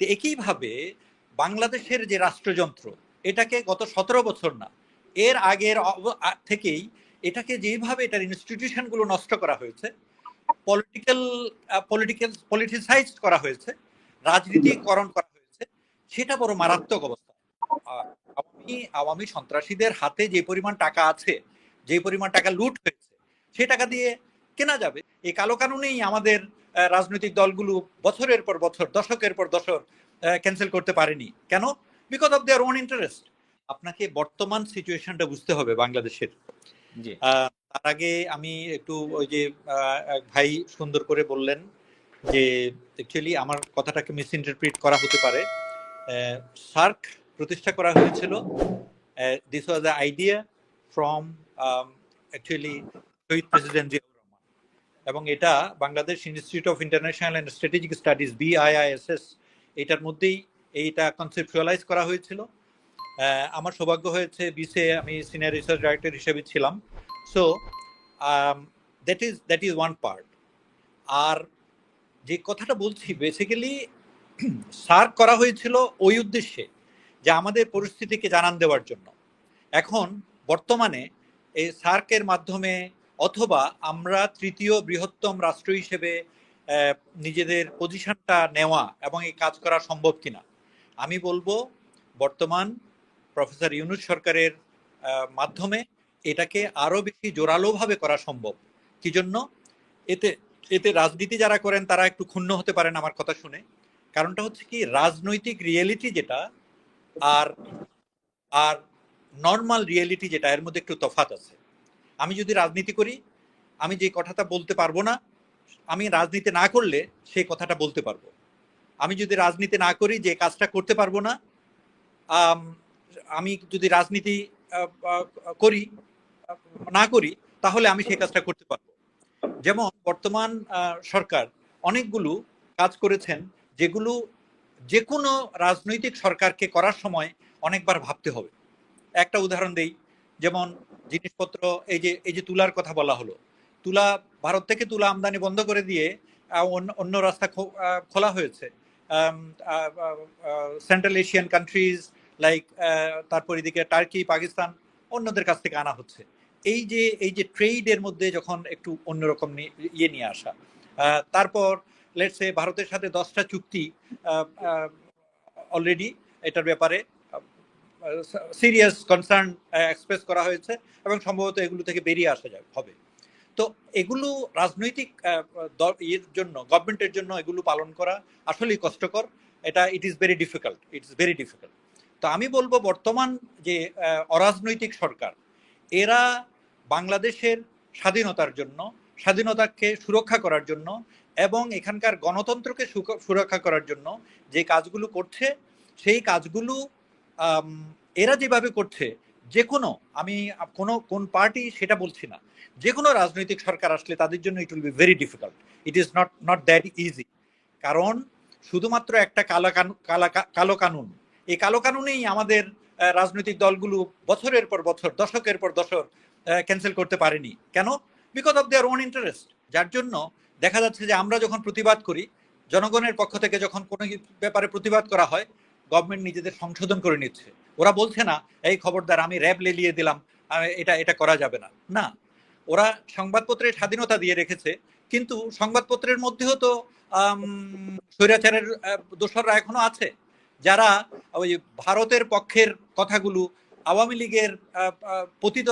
তো একইভাবে বাংলাদেশের যে রাষ্ট্রযন্ত্র এটাকে গত সতেরো বছর না এর আগের থেকেই এটাকে যেভাবে এটার ইনস্টিটিউশনগুলো নষ্ট করা হয়েছে পলিটিক্যাল পলিটিক্যাল পলিটিসাইজ করা হয়েছে রাজনীতিকরণ করা হয়েছে সেটা বড় মারাত্মক অবস্থা। আহ, আওয়ামী সন্ত্রাসীদের হাতে যে পরিমাণ টাকা আছে যে পরিমাণ টাকা লুট হয়েছে সে টাকা দিয়ে কেনা যাবে। এই কালো কানুনেই আমাদের রাজনৈতিক দলগুলো বছরের পর বছর দশকের পর দশক ক্যান্সেল করতে পারেনি। কেন? Because of their own interest আপনাকে বর্তমান সিচুয়েশনটা বুঝতে হবে বাংলাদেশের। তার আগে আমি একটু ওই যে ভাই সুন্দর করে বললেন যে অ্যাকচুয়ালি আমার কথাটাকে মিস ইন্টারপ্রিট করা হতে পারে। সার্ক প্রতিষ্ঠা করা হয়েছিল। This was the idea from actually Shahid president Ziaur এবং এটা Bangladesh Institute of International and Strategic Studies BIISS এটার মধ্যেই এইটা কনসেপচুয়ালাইজ করা হয়েছিল। আমার সৌভাগ্য হয়েছে বিসে আমি সিনিয়র রিসার্চ ডাইরেক্টর হিসেবে ছিলাম। So that is that is one part আর যে কথাটা বলছি বেসিক্যালি সার্ক করা হয়েছিল ওই উদ্দেশ্যে যে আমাদের পরিস্থিতিকে জানান দেওয়ার জন্য। এখন, বর্তমানে এই সার্কের মাধ্যমে অথবা আমরা তৃতীয় বৃহত্তম রাষ্ট্র হিসেবে নিজেদের পজিশনটা নেওয়া এবং এই কাজ করা সম্ভব কিনা? আমি বলব, বর্তমান প্রফেসর ইউনুস সরকারের মাধ্যমে এটাকে আরও বেশি জোরালোভাবে করা সম্ভব। কি জন্য? এতে এতে রাজনীতি যারা করেন তারা একটু ক্ষুণ্ণ হতে পারেন আমার কথা শুনে। কারণটা হচ্ছে কি, রাজনৈতিক রিয়েলিটি যেটা আর আর নর্মাল রিয়েলিটি যেটা, এর মধ্যে একটু তফাত আছে। আমি যদি রাজনীতি করি, আমি যে কথাটা বলতে পারব না, আমি রাজনীতি না করলে সেই কথাটা বলতে পারব। আমি যদি রাজনীতি না করি, যে কাজটা করতে পারব না, আমি যদি রাজনীতি করি, না করি, তাহলে আমি সেই কাজটা করতে পারব। যেমন বর্তমান সরকার অনেকগুলো কাজ করেছেন, যেগুলো যে কোনো রাজনৈতিক সরকারকে করার সময় অনেকবার ভাবতে হবে। একটা উদাহরণ দেই, যেমন জিনিসপত্র, এই যে এই যে তুলার কথা বলা হলো, তুলা ভারত থেকে তুলা আমদানি বন্ধ করে দিয়ে অন্য রাস্তা খোলা হয়েছে। সেন্ট্রাল এশিয়ান কান্ট্রিজ লাইক তারপর এদিকে টার্কি পাকিস্তান অন্যদের কাছ থেকে আনা হচ্ছে। এই যে এই যে ট্রেডের মধ্যে যখন একটু অন্যরকম ইয়ে নিয়ে আসা তারপর লেটসে ভারতের সাথে দশটা চুক্তি অলরেডি এটার ব্যাপারে সিরিয়াস কনসার্ন এক্সপ্রেস করা হয়েছে এবং সম্ভবত এগুলো থেকে বেরিয়ে আসা যাবে, হবে। তো এগুলো রাজনৈতিক ইয়ের জন্য গভর্নমেন্টের জন্য এগুলো পালন করা আসলেই কষ্টকর। এটা it is very difficult it's very difficult তো আমি বলব বর্তমান যে অরাজনৈতিক সরকার, এরা বাংলাদেশের স্বাধীনতার জন্য, স্বাধীনতাকে সুরক্ষা করার জন্য এবং এখানকার গণতন্ত্রকে সুরক্ষা করার জন্য যে কাজগুলো করছে, সেই কাজগুলো এরা যেভাবে করছে যে কোনো আমি কোনো, কোন পার্টি সেটা বলছি না। যে কোনো রাজনৈতিক সরকার আসলে তাদের জন্য it will be very difficult it is not not that easy কারণ শুধুমাত্র একটা কালো কালা কালো কানুন। এই কালো কানুনেই আমাদের রাজনৈতিক দলগুলো বছরের পর বছর, দশকের পর দশক ক্যান্সেল করতে পারেনি। কেন? Because of their own interest যার জন্য দেখা যাচ্ছে যে আমরা যখন প্রতিবাদ করি, জনগণের পক্ষ থেকে যখন কোনো ব্যাপারে প্রতিবাদ করা হয় গভর্নমেন্ট নিজেদের সংশোধন করে নিচ্ছে। ওরা বলছে না এই খবরদার আমি র্যাব লেলিয়ে দিলাম এটা এটা করা যাবে না। না ওরা সংবাদপত্রের স্বাধীনতা দিয়ে রেখেছে কিন্তু সংবাদপত্রের মধ্যেও তো স্বৈরাচারের আহ, দোসররা এখনও আছে। যারা ওই ভারতের পক্ষের কথাগুলো আওয়ামী লীগের পতিত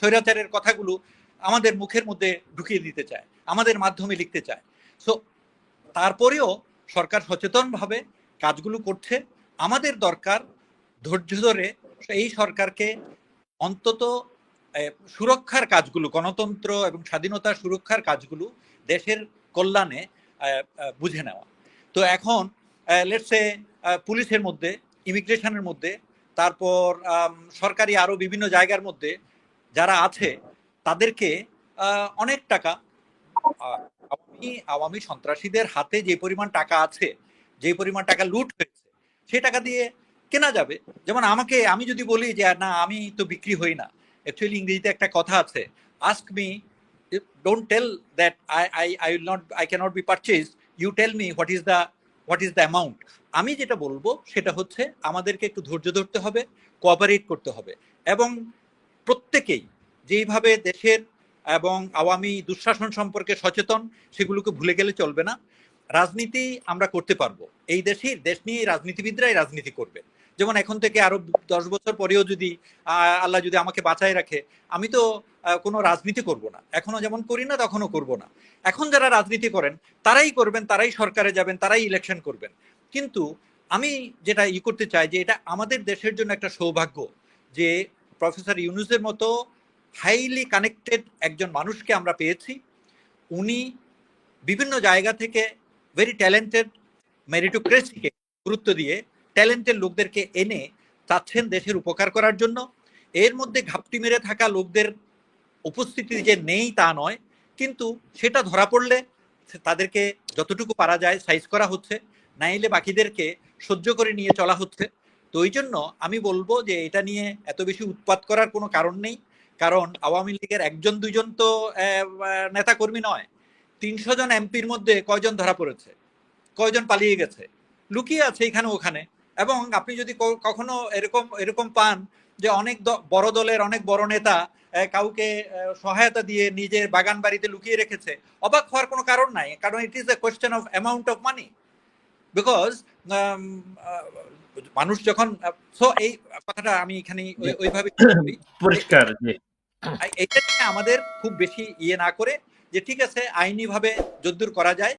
স্বৈরাচারের কথাগুলো আমাদের মুখের মধ্যে ঢুকিয়ে দিতে চায় আমাদের মাধ্যমে লিখতে চায়। সো তারপরেও সরকার সচেতনভাবে কাজগুলো করছে। আমাদের দরকার ধৈর্য ধরে এই সরকারকে অন্তত সুরক্ষার কাজগুলো, গণতন্ত্র এবং স্বাধীনতা সুরক্ষার কাজগুলো দেশের কল্যাণে বুঝে নেওয়া। তো এখন লেটসে পুলিশের মধ্যে, ইমিগ্রেশনের মধ্যে, তারপর সরকারি আরও বিভিন্ন জায়গার মধ্যে যারা আছে, তাদেরকে অনেক টাকা আওয়ামী আওয়ামী সন্ত্রাসীদের হাতে যে পরিমাণ টাকা আছে যে পরিমাণ টাকা লুট হয়েছে সে টাকা দিয়ে কেনা যাবে। যেমন আমাকে, আমি যদি বলি যে, না, আমি তো বিক্রি হই না। অ্যাকচুয়ালি ইংরেজিতে একটা কথা আছে ask me don't tell that I I I will not I cannot be purchase you tell me what is the what is the amount আমি যেটা বলব, সেটা হচ্ছে আমাদেরকে একটু ধৈর্য ধরতে হবে কোঅপারেট করতে হবে। এবং প্রত্যেকেই যেইভাবে দেশের এবং আওয়ামী দুঃশাসন সম্পর্কে সচেতন, সেগুলোকে ভুলে গেলে চলবে না। রাজনীতি আমরা করতে পারব। এই দেশের দেশ নিয়ে রাজনীতিবিদরাই রাজনীতি করবে। যেমন এখন থেকে আরও দশ বছর পরেও যদি আল্লাহ যদি আমাকে বাঁচায় রাখে, আমি তো কোনো রাজনীতি করব না। এখনও যেমন করি না, তখনও করব না। এখন যারা রাজনীতি করেন, তারাই করবেন, তারাই সরকারে যাবেন, তারাই ইলেকশন করবেন। কিন্তু আমি যেটা ই করতে চাই যে, এটা আমাদের দেশের জন্য একটা সৌভাগ্য যে, প্রফেসর ইউনুসের মতো হাইলি কানেক্টেড একজন মানুষকে আমরা পেয়েছি। উনি বিভিন্ন জায়গা থেকে ভেরি ট্যালেন্টেড মেরিটোক্রেসিকে গুরুত্ব দিয়ে ট্যালেন্টেড লোকদেরকে এনে চাচ্ছেন দেশের উপকার করার জন্য। এর মধ্যে ঘাপটি মেরে থাকা লোকদের উপস্থিতি যে নেই তা নয়, কিন্তু সেটা ধরা পড়লে তাদেরকে যতটুকু পারা যায় সাইজ করা হচ্ছে, নাইলে বাকিদেরকে সহ্য করে নিয়ে চলা হচ্ছে। তো ওই জন্য আমি বলব যে এটা নিয়ে এত বেশি উৎপাত করার কোনো কারণ নেই, কারণ আওয়ামী লীগের একজন দুইজন তো নেতা কর্মী নয়। তিনশো জন এমপির মধ্যে কয়জন ধরা পড়েছে? কয়জন পালিয়ে গেছে? লুকিয়ে আছে এখানে ওখানে। এবং আপনি যদি কখনো এরকম এরকম পান যে অনেক বড় দলের অনেক বড় নেতা কাউকে সহায়তা দিয়ে নিজের বাগান বাড়িতে লুকিয়ে রেখেছে অবাক হওয়ার কোনো কারণ নাই কারণ it is a question of amount of money because মানুষ যখন সো এই কথাটা আমি এখানে ওইভাবে করি। পরিষ্কার এটা আমাদের খুব বেশি ইয়ে না করে যে ঠিক আছে আইনিভাবে যদ্দূর করা যায়